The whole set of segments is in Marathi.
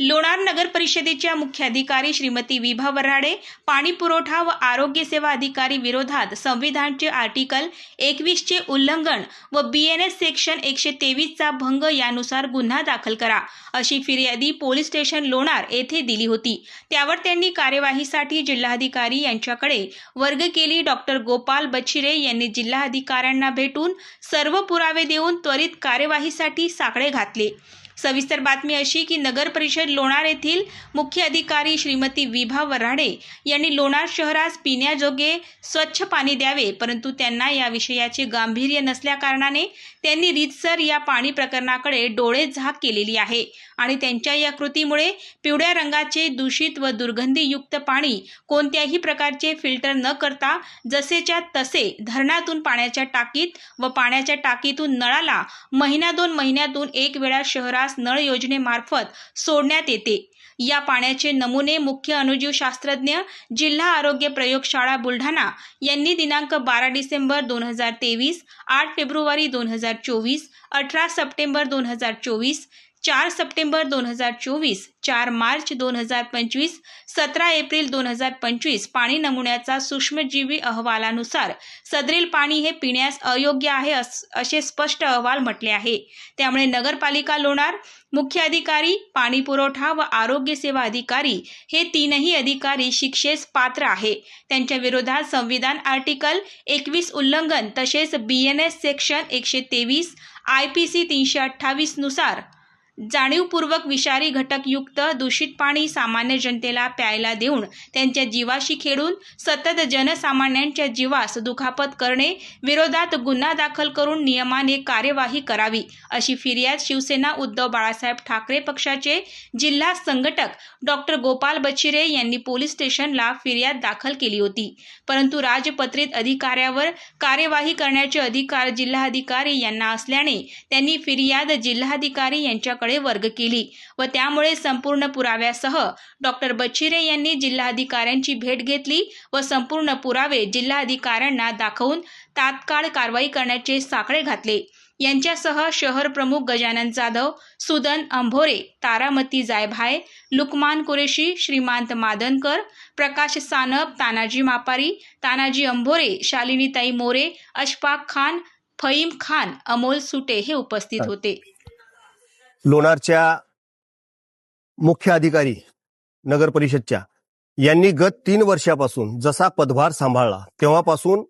लोणार नगर परिषदेच्या मुख्याधिकारी श्रीमती विभा वराडे पाणी पुरवठा व आरोग्य सेवा अधिकारी विरोधात संविधानचे आर्टिकल एकवीसचे उल्लंघन व बी एन एस सेक्शन एकशे तेवीसचा भंग यानुसार गुन्हा दाखल करा अशी फिर्यादी पोलीस स्टेशन लोणार येथे दिली होती. त्यावर त्यांनी कार्यवाहीसाठी जिल्हाधिकारी यांच्याकडे वर्ग केली. डॉक्टर गोपाल बच्छिरे यांनी जिल्हाधिकाऱ्यांना भेटून सर्व पुरावे देऊन त्वरित कार्यवाहीसाठी साकडे घातले. सविस्तर बातमी अशी की नगर परिषद लोणार येथील मुख्य अधिकारी श्रीमती विभा वराडे यांनी लोणार शहरास पिण्याजोगे स्वच्छ पाणी द्यावे परंतु त्यांना या विषयाचे गांभीर्य नसल्याकारणाने त्यांनी रीतसर या पाणी प्रकरणाकडे डोळे झाक केलेली आहे आणि त्यांच्या या कृतीमुळे पिवळ्या रंगाचे दूषित व दुर्गंधीयुक्त पाणी कोणत्याही प्रकारचे फिल्टर न करता जसेच्या तसे धरणातून पाण्याच्या टाकीत व पाण्याच्या टाकीतून नळाला महिना दोन महिन्यातून एक वेळा शहरात शहरास नळ योजनेमार्फत सोडण्यात येते. या पाण्याचे नमुने मुख्य अनुजीवशास्त्रज्ञ जिल्हा आरोग्य प्रयोगशाळा बुलढाणा यांनी दिनांक बारा डिसेंबर दोन हजार तेवीस आठ फेब्रुवारी दोन हजार चोवीस अठरा सप्टेंबर दोन हजार चोवीस चार सप्टेंबर दोन हजार चोवीस चार मार्च दोन हजार पंचवीस सतरा एप्रिल दोन हजार पंचवीस पाणी नमुन्याचा सूक्ष्मजीवी अहवालानुसार सदरील पाणी हे पिण्यास अयोग्य आहे अस- असे स्पष्ट अहवाल म्हटले आहे. त्यामुळे नगरपालिका लोणार मुख्य अधिकारी पाणी पुरवठा व आरोग्य सेवा अधिकारी हे तीनही अधिकारी शिक्षेस पात्र आहे. त्यांच्या विरोधात संविधान आर्टिकल एकवीस उल्लंघन तसेच बी एन एस सेक्शन एकशे तेवीस आय पी सी तीनशे अठ्ठावीसनुसार जाणीवपूर्वक विषारी घटकयुक्त दूषित पाणी सामान्य जनतेला प्यायला देऊन त्यांच्या जीवाशी खेळून सतत जनसामान्यांच्या जीवास दुखापत करणे विरोधात गुन्हा दाखल करून नियमाने कार्यवाही करावी अशी फिर्याद शिवसेना उद्धव बाळासाहेब ठाकरे पक्षाचे जिल्हा संघटक डॉक्टर गोपाल बचिरे यांनी पोलीस स्टेशनला फिर्याद दाखल केली होती. परंतु राजपत्रित अधिकाऱ्यावर कार्यवाही करण्याचे अधिकार जिल्हाधिकारी यांना असल्याने त्यांनी फिर्याद जिल्हाधिकारी यांच्याकडे वर्ग केली व त्यामुळे संपूर्ण पुराव्यासह डॉक्टर बच्छिरे यांनी जिल्हाधिकाऱ्यांची भेट घेतली व संपूर्ण पुरावे जिल्हाधिकाऱ्यांना दाखवून तात्काळ कारवाई करण्याचे साकडे घातले. यांच्यासह शहर प्रमुख गजानन जाधव सुदन अंभोरे तारामती जायभाय लुकमान कुरेशी श्रीमांत मादनकर प्रकाश सानप तानाजी मापारी तानाजी अंभोरे शालिनीताई मोरे अशफाक खान फईम खान अमोल सुटे हे उपस्थित होते. लोणारच्या मुख्य अधिकारी नगर परिषदच्या यांनी गत तीन वर्षापासून जसा पदभार सांभाळला तेव्हापासून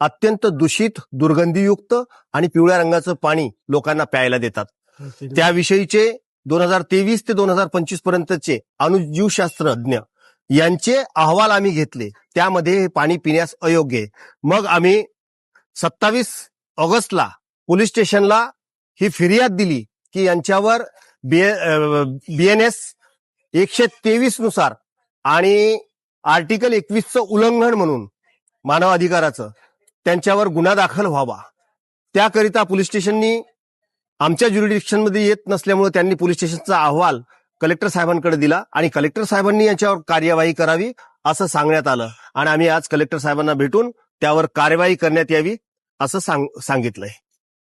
अत्यंत दूषित दुर्गंधीयुक्त आणि पिवळ्या रंगाचं पाणी लोकांना प्यायला देतात. त्याविषयीचे दोन हजार तेवीस ते दोन हजार पंचवीस पर्यंतचे अणुजीवशास्त्रज्ञ यांचे अहवाल आम्ही घेतले. त्यामध्ये हे पाणी पिण्यास अयोग्य मग आम्ही सत्तावीस ऑगस्टला पोलीस स्टेशनला ही फिर्याद दिली. की यांच्यावर बीएनएस एकशे तेवीसनुसार आणि आर्टिकल एकवीसचं उल्लंघन म्हणून मानव अधिकाराचं त्यांच्यावर गुन्हा दाखल व्हावा. त्याकरिता पोलीस स्टेशननी आमच्या ज्युरिडिक्शनमध्ये येत नसल्यामुळे त्यांनी पोलीस स्टेशनचा अहवाल कलेक्टर साहेबांकडे दिला आणि कलेक्टर साहेबांनी यांच्यावर कार्यवाही करावी असं सांगण्यात आलं. आणि आम्ही आज कलेक्टर साहेबांना भेटून त्यावर कार्यवाही करण्यात यावी असं सांग सांगितलंय.